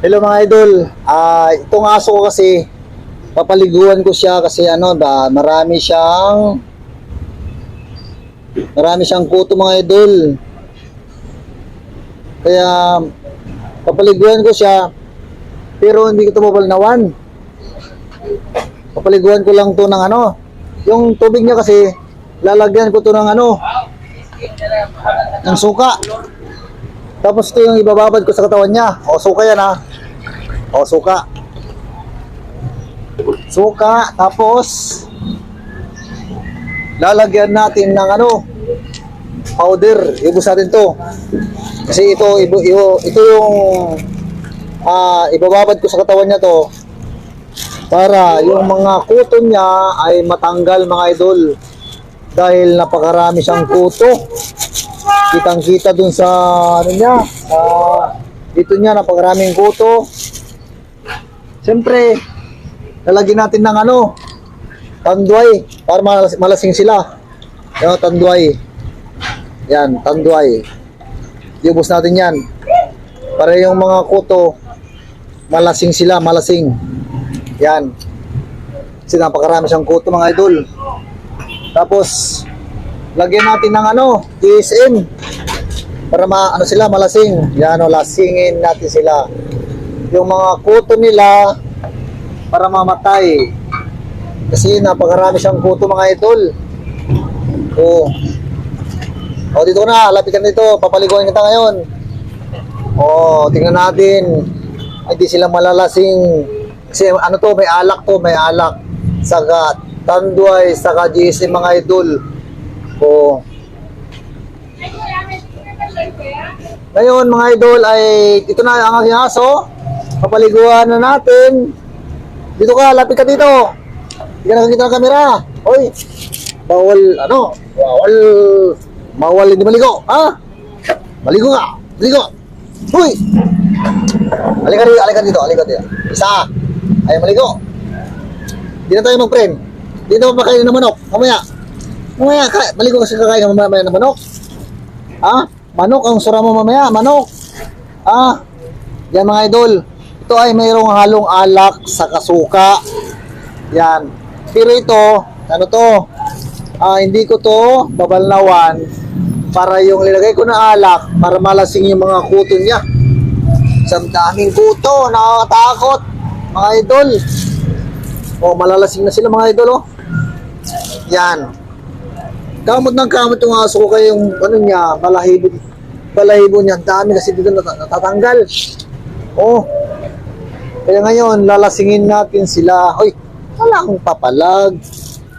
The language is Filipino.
Hello mga idol. Ah, itong aso ko kasi papaliguan ko siya kasi ano ba, marami siyang marami siyang kuto mga idol. Kaya papaliguan ko siya pero hindi ko ito mabalnawan. Papaliguan ko lang to ng ano. Yung tubig niya kasi lalagyan ko to ng ano ng suka. Tapos ito yung ibababad ko sa katawan niya. O, suka yan ha. O, suka. Suka. Tapos, lalagyan natin ng ano, powder. Ibus natin to. Kasi ito, ibu, ibu, ito yung ah ibababad ko sa katawan niya to para yung mga kuto niya ay matanggal mga idol dahil napakarami siyang kuto kitang kita dun sa ano niya sa dito niya napakaraming kuto. Siyempre lalagyan natin ng ano tanduay para malas- malasing sila. Yan tanduay yan tanduay iubos natin yan. Para yung mga kuto malasing sila malasing. Yan. Kasi napakarami siyang kuto mga idol. Tapos lagyan natin ng ano, GSM para ma ano sila malasing. Yan o, lasingin natin sila. Yung mga kuto nila para mamatay. Kasi napakarami siyang kuto mga idol. O. O dito na, lapitan dito, papaliguan kita ngayon. O, tingnan natin. Ay, di sila malalasing. Kasi ano to, may alak to, may alak. Saka tanduay, saka GSM mga idol. O, Ngayon mga idol ay ito na ang aking aso. Papaliguan na natin. Dito ka, lapit ka dito. Hindi ka nakakita ng kamera. Hoy, bawal ano, bawal, bawal hindi maligo. Ha? Maligo ka, maligo. Hoy! Halika dito, halika dito, halika dito. Isa, ay maligo. Hindi na tayo mag-friend. Hindi na mapakain ng manok. Mamaya. Mamaya, ka, maligo kasi kakain ng mamaya ng manok. Ah, manok ang sura mo mamaya, manok. Ah, yan mga idol. Ito ay mayroong halong alak sa kasuka. Yan. Pero ito, ano to? Ah, hindi ko to babalnawan para yung nilagay ko na alak para malasing yung mga kuto niya. Sa daming kuto, nakakatakot. Mga idol. Oh, malalasing na sila mga idol, oh. Yan. Kamot ng kamot yung aso ko kaya yung ano niya, balahibo, balahibo niya, dami kasi dito nat- natatanggal. Oh. Kaya ngayon, lalasingin natin sila. Hoy, wala akong papalag.